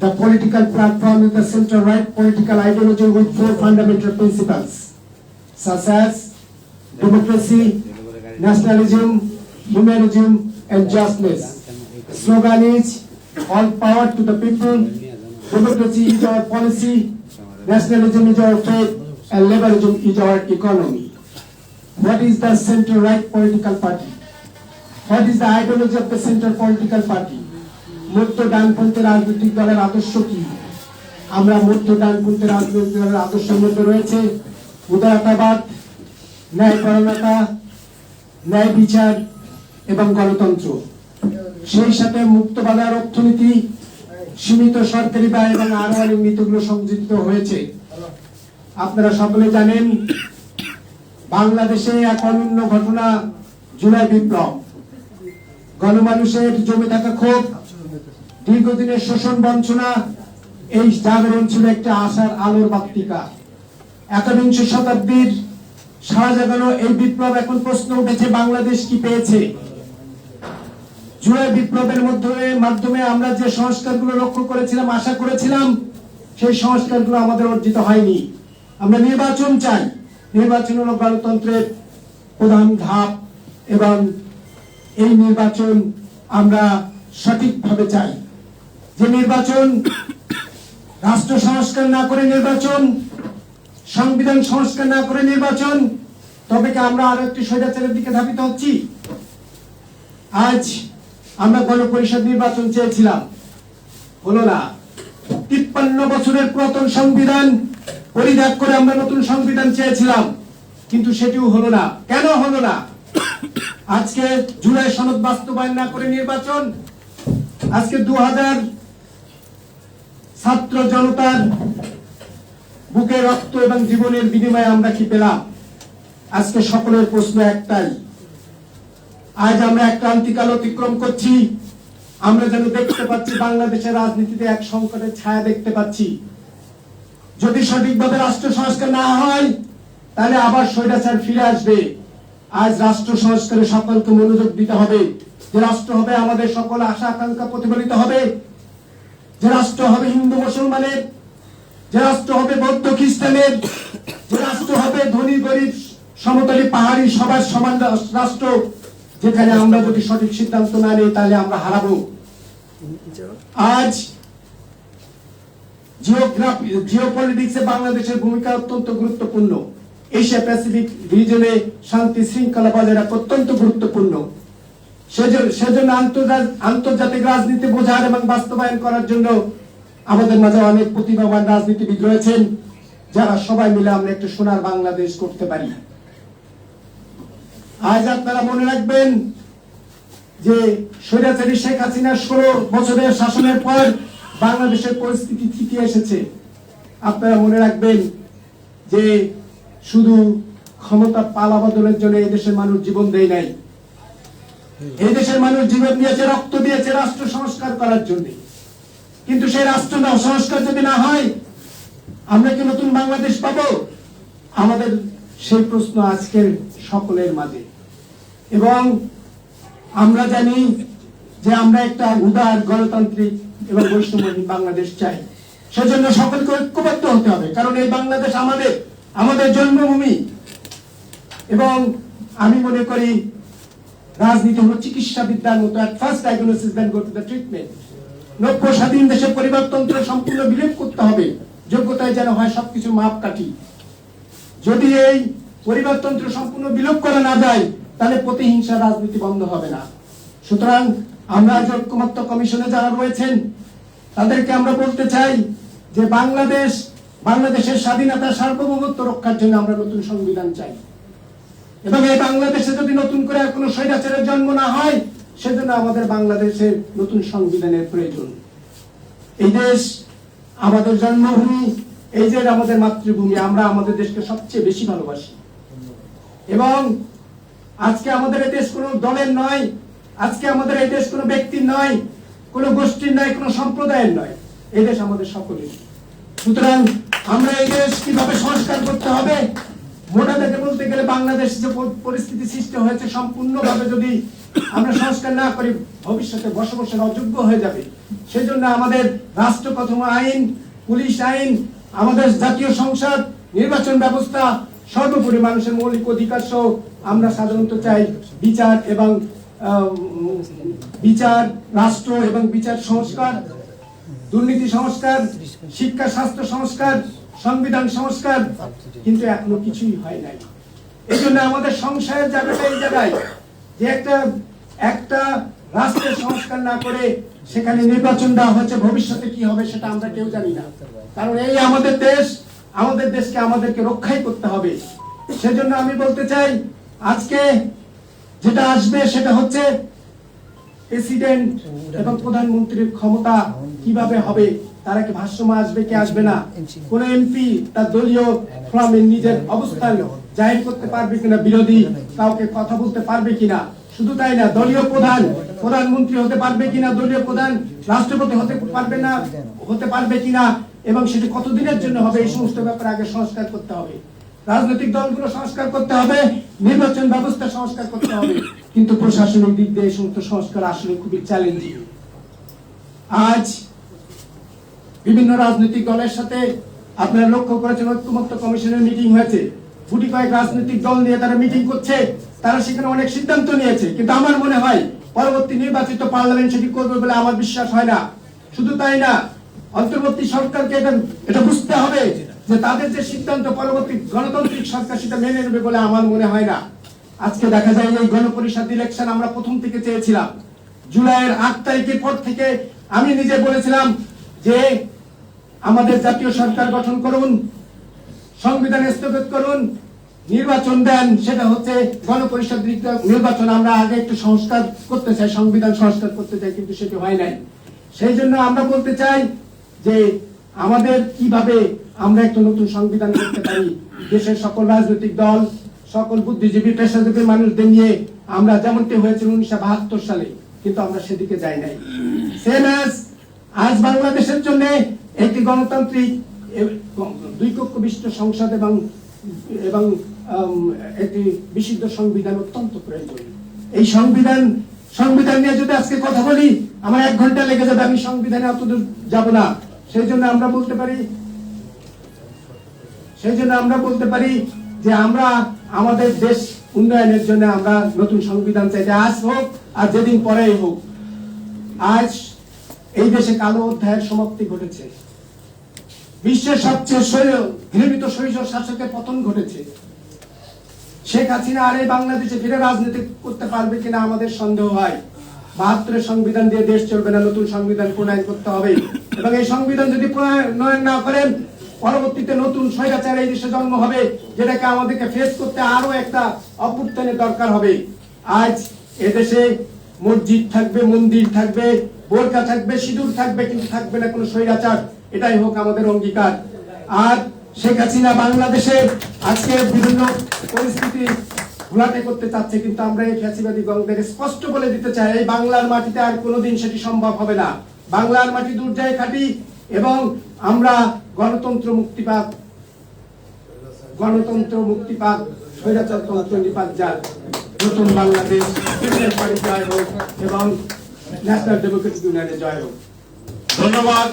The political platform is the center-right political ideology with four fundamental principles, such as democracy, nationalism, humanism, and justice. The slogan is all power to the people, democracy is our policy, nationalism is our faith, and liberalism is our economy. What is the center-right political party? What is the ideology of the center political party? মধ্য ডানপন্থী রাজনৈতিক দলের আদর্শ কি? আমরা মধ্য ডানপন্থী রাজনৈতিক দলের আদর্শের মধ্যে রয়েছে উদারতাবাদ ন্যায়পরণতা ন্যায় বিচার এবং গণতন্ত্র। সেই সাথে মুক্ত বাজার অর্থনীতি, সীমিত সরকারি ব্যয় এবং আরও অনেক নীতিগুলো সংযুক্ত হয়েছে। আপনারা সকলে জানেন, বাংলাদেশে এক অনন্য ঘটনা, জুলাই বিপ্লব। গণমানুষের জমে থাকা ক্ষোভ দীর্ঘদিনের শোষণ বঞ্চনা, এই জাগরণ ছিল একটা আশার আলোর বার্তিকা একবিংশ শতাব্দীর সারা জাগানো এই বিপ্লব এখন প্রশ্ন উঠেছে, বাংলাদেশ কি পেয়েছে? জুলাই বিপ্লবের মাধ্যমে মাধ্যমে আমরা যে সংস্কারগুলো লক্ষ্য করেছিলাম, আশা করেছিলাম, সেই সংস্কারগুলো আমাদের অর্জিত হয়নি। আমরা নির্বাচন চাই। নির্বাচন হলো গণতন্ত্রের প্রধান ধাপ এবং এই নির্বাচন আমরা সঠিকভাবে চাই। যে নির্বাচন, রাষ্ট্র সংস্কার না করে নির্বাচন, সংবিধান সংস্কার না করে নির্বাচন, তবে কি আমরা আরও একটি স্বৈরাচারের দিকে ধাবিত হচ্ছি? আজ আমরা গণপরিষদ নির্বাচন চেয়েছিলাম। হলো না, তিপ্পান্ন বছরের পুরাতন সংবিধান পরিত্যাগ করে আমরা নতুন সংবিধান চেয়েছিলাম, কিন্তু সেটিও হলো না। কেন হলো না? আজকে জুলাই সনদ বাস্তবায়ন না করে নির্বাচন, আজকে দু হাজার ছাত্র জনতার বুকে রক্ত এবং জীবনের বিনিময়ে আমরা কি পেলাম? আজকে সকলের প্রশ্ন একটাই। আজ আমরা এক ক্রান্তিকাল অতিক্রম করছি। আমরা যেন দেখতে পাচ্ছি বাংলাদেশের রাজনীতিতে এক সংকটের ছায়া দেখতে পাচ্ছি। যদি সঠিকভাবে রাষ্ট্র সংস্কার না হয়, তাহলে আবার স্বৈরাচার ফিরে আসবে। আজ রাষ্ট্র সংস্কারে সকলকে মনোযোগ দিতে হবে। যে রাষ্ট্র হবে, আমাদের সকল আশা আকাঙ্ক্ষা প্রতিফলিত হবে। যে রাষ্ট্র হবে হিন্দু মুসলমানের, যে রাষ্ট্র হবে বৌদ্ধ খ্রিস্টানের, যে রাষ্ট্র হবে ধনী গরিব সমতলী পাহাড়ি সবার সমান রাষ্ট্র, যেখানে আমরা যদি সঠিক সিদ্ধান্ত না নিই, তাহলে আমরা হারাবো। আজ জিওগ্রাফি জিওপলিটিক্সে বাংলাদেশের ভূমিকা অত্যন্ত গুরুত্বপূর্ণ। এশিয়া প্যাসিফিক রিজনে শান্তি শৃঙ্খলা বজায় রাখা অত্যন্ত গুরুত্বপূর্ণ। সেজন্য আন্তর্জাতিক রাজনীতি বোঝার এবং বাস্তবায়ন করার জন্য আমাদের মাঝে অনেক প্রতিভাবান রাজনীতিবিদ রয়েছেন, যারা সবাই মিলে আমরা একটা সোনার বাংলাদেশ করতে পারি। আজ আপনারা মনে রাখবেন যে স্বৈরাচারী শেখ হাসিনার ষোলো বছরের শাসনের পর বাংলাদেশের পরিস্থিতি ঠিকই এসেছে। আপনারা মনে রাখবেন যে শুধু ক্ষমতা পালা বদলের জন্য এদেশের মানুষ জীবন দেয় নাই। এই দেশের মানুষ জীবন দিয়েছে, রক্ত দিয়েছে রাষ্ট্র সংস্কার করার জন্য। কিন্তু সেই রাষ্ট্র সংস্কার যদি না হয়, আমরা কি নতুন বাংলাদেশ পাবো? আমাদের সেই প্রশ্ন আজকের সকলের মাঝে। এবং আমরা জানি যে আমরা একটা উদার গণতান্ত্রিক এবং বৈষম্যহীন বাংলাদেশ চাই। সেজন্য সকলকে ঐক্যবদ্ধ হতে হবে, কারণ এই বাংলাদেশ আমাদের আমাদের জন্মভূমি। এবং আমি মনে করি রাজনীতি হলো চিকিৎসা বিদ্যার মতো diagnosis then go to the treatment নব্য স্বাধীন দেশে পরিবারতন্ত্র সম্পূর্ণ বিলোপ করতে হবে, যোগ্যতায় যেন হয় সবকিছু মাপ কাঠি যদি এই পরিবারতন্ত্র সম্পূর্ণ বিলোপ করা না যায়, তাহলে প্রতিহিংসা রাজনীতি বন্ধ হবে না। সুতরাং আমরা ঐক্যমত্য কমিশনে যারা রয়েছেন, তাদেরকে আমরা বলতে চাই যে বাংলাদেশ, বাংলাদেশের স্বাধীনতা সার্বভৌমত্ব রক্ষার জন্য আমরা নতুন সংবিধান চাই। এবং এই বাংলাদেশে যদি নতুন করে কোনো স্বৈরাচারের জন্ম না হয়, সেজন্য আমাদের বাংলাদেশের নতুন সংবিধানের প্রয়োজন। এই দেশ আমাদের জন্মভূমি, এই যে আমাদের মাতৃভূমি, আমরা আমাদের দেশকে সবচেয়ে বেশি ভালোবাসি। এবং আজকে আমাদের এই দেশ কোনো দলের নয়, আজকে আমাদের এই দেশ কোনো ব্যক্তির নয়, কোনো গোষ্ঠীর নয়, কোনো সম্প্রদায়ের নয়। এই দেশ আমাদের সকলের সুতরাং আমরা এই দেশ কীভাবে সংস্কার করতে হবে মোটা দেখে বলতে গেলে বাংলাদেশ যে পরিস্থিতি সৃষ্টি হয়েছে সম্পূর্ণভাবে যদি আমরা সংস্কার না করি, ভবিষ্যতে বসবাসের অযোগ্য হয়ে যাবে। সেজন্য আমাদের রাষ্ট্র প্রথম আইন, পুলিশ আইন, আমাদের জাতীয় সংসদ, নির্বাচন ব্যবস্থা, সর্বোপরি মানুষের মৌলিক অধিকার সহ আমরা সাধারণত চাই বিচার এবং বিচার, রাষ্ট্র এবং বিচার সংস্কার, দুর্নীতি সংস্কার, শিক্ষা, স্বাস্থ্য সংস্কার সংবিধান সংস্কার, কিন্তু এখনও কিছুই হয় নাই। এই জন্য আমাদের সংশয়ের জায়গাটা এই জায়গায়। যে একটা একটা রাষ্ট্রের সংস্কার না করে সেখানে নির্বাচন দেওয়া হচ্ছে, ভবিষ্যতে কি হবে সেটা আমরা কেউ জানি না। কারণ এই আমাদের দেশ, আমাদের দেশকে আমাদেরকে রক্ষাই করতে হবে। সেজন্য আমি বলতে চাই, আজকে যেটা আসবে সেটা হচ্ছে প্রেসিডেন্ট এবং প্রধানমন্ত্রীর ক্ষমতা কীভাবে হবে, তারা কি ভাষ্যমা আসবে কি আসবে না? কোন এমপি তার দলীয় ফর্মে নিজের অবস্থান জাহির করতে পারবে কিনা, বিরোধী কাউকে কথা বলতে পারবে কিনা? শুধু তাই না, দলীয় প্রধান, প্রধানমন্ত্রী হতে পারবে কিনা, দলীয় প্রধান, রাষ্ট্রপতি হতে পারবে না, হতে পারবে কিনা এবং সেটি কতদিনের জন্য হবে, এই সমস্ত ব্যাপারে আগে সংস্কার করতে হবে। রাজনৈতিক দলগুলো সংস্কার করতে হবে, নির্বাচন ব্যবস্থা সংস্কার করতে হবে। কিন্তু প্রশাসনিক দিক দিয়ে সমস্ত সংস্কার আসলে খুবই চ্যালেঞ্জিং আজ বিভিন্ন রাজনৈতিক দলের সাথে আপনারা লক্ষ্য করেছেন, ঐক্যমত্য কমিশনের মিটিং হয়েছে। গুটি কয়েক রাজনৈতিক দল নিয়ে তারা মিটিং করছে। তারা সেখানে অনেক সিদ্ধান্ত নিয়েছে। কিন্তু আমার মনে হয়, পরবর্তী নির্বাচিত পার্লামেন্ট সেটি করবে বলে আমার বিশ্বাস হয় না। শুধু তাই না, অন্তর্বর্তী সরকারকে এটা এটা বুঝতে হবে যে তাদের যে সিদ্ধান্ত পরবর্তী গণতান্ত্রিক সরকার সেটা মেনে নেবে বলে আমার মনে হয় না। আজকে দেখা যায় এই গণপরিষদ ইলেকশন আমরা প্রথম থেকে চেয়েছিলাম। জুলাইয়ের আট তারিখের পর থেকে আমি নিজে বলেছিলাম যে আমাদের জাতীয় সরকার গঠন করুন, সংবিধান স্থগিত করুন, নির্বাচন দেন, সেটা হচ্ছে গণপরিষদ নির্বাচন আমরা আগে একটু সংস্কার করতে চাই, সংবিধান সংস্কার করতে চাই, কিন্তু সেটি হয় নাই। সেই জন্য আমরা বলতে চাই যে আমাদের কীভাবে আমরা একটা নতুন সংবিধান করতে পারি, দেশের সকল রাজনৈতিক দল সকল বুদ্ধিজীবী পেশাজীবী মানুষদের নিয়ে আমরা যেমনটি হয়েছিল উনিশশো বাহাত্তর সালে, কিন্তু আমরা সেদিকে যাই নাই। আজ বাংলাদেশের জন্য একটি গণতান্ত্রিক দুই কক্ষ বিশিষ্ট সংসদ এবং এবং একটি বিশুদ্ধ সংবিধান অত্যন্ত প্রয়োজন এই সংবিধান সংবিধান নিয়ে যদি আজকে কথা বলি, আমার এক ঘণ্টা লেগে যাবে, আমি সংবিধানে অতদূর যাব না। সেই জন্য আমরা বলতে পারি, সেই জন্য আমরা বলতে পারি যে আমরা আমাদের দেশ উন্নয়নের জন্য আমরা নতুন সংবিধান চাইতে আজ হোক আর যেদিন পরেই হোক, আজ এই দেশে কালো অধ্যায়ের সমাপ্তি ঘটেছে। বিশ্বের সবচেয়ে ঘৃণিত শৈশব শাসকের পতন ঘটেছে। শেখ হাসিনা আর এই বাংলাদেশে ফিরে রাজনীতি করতে পারবে কিনা আমাদের সন্দেহ হয়। বাহাত্তরের সংবিধান দিয়ে দেশ চলবে না, নতুন সংবিধান প্রণয়ন করতে হবে। এবং এই সংবিধান যদি প্রণয়ন না করেন পরবর্তীতে নতুন স্বৈরাচার এই দেশে জন্ম হবে, যেটাকে আমাদেরকে ফেস করতে আরও একটা অভ্যুত্থানের দরকার হবে। আজ এদেশে মসজিদ থাকবে, মন্দির থাকবে, বোরকা থাকবে, সিঁদুর থাকবে, কিন্তু থাকবে না কোনো স্বৈরাচার। এটাই হোক আমাদের অঙ্গীকার। আর শেখ হাসিনা বাংলাদেশের আজকে বিভিন্ন পরিস্থিতি ঘোলাটে করতে চাচ্ছে, কিন্তু আমরা এই ফ্যাসিবাদী গঙ্গের স্পষ্ট বলে দিতে চাই, এই বাংলার মাটিতে আর কোনোদিন সেটি সম্ভব হবে না। বাংলার মাটি দুর্জয় খাটি এবং আমরা গণতন্ত্র মুক্তিপাত গণতন্ত্র মুক্তিপাত স্বৈরাচার নিপাত যাক নতুন বাংলাদেশ জয় হোক এবং ন্যাশনাল ডেমোক্রেটিক ইউনিয়নের জয় হোক। ধন্যবাদ।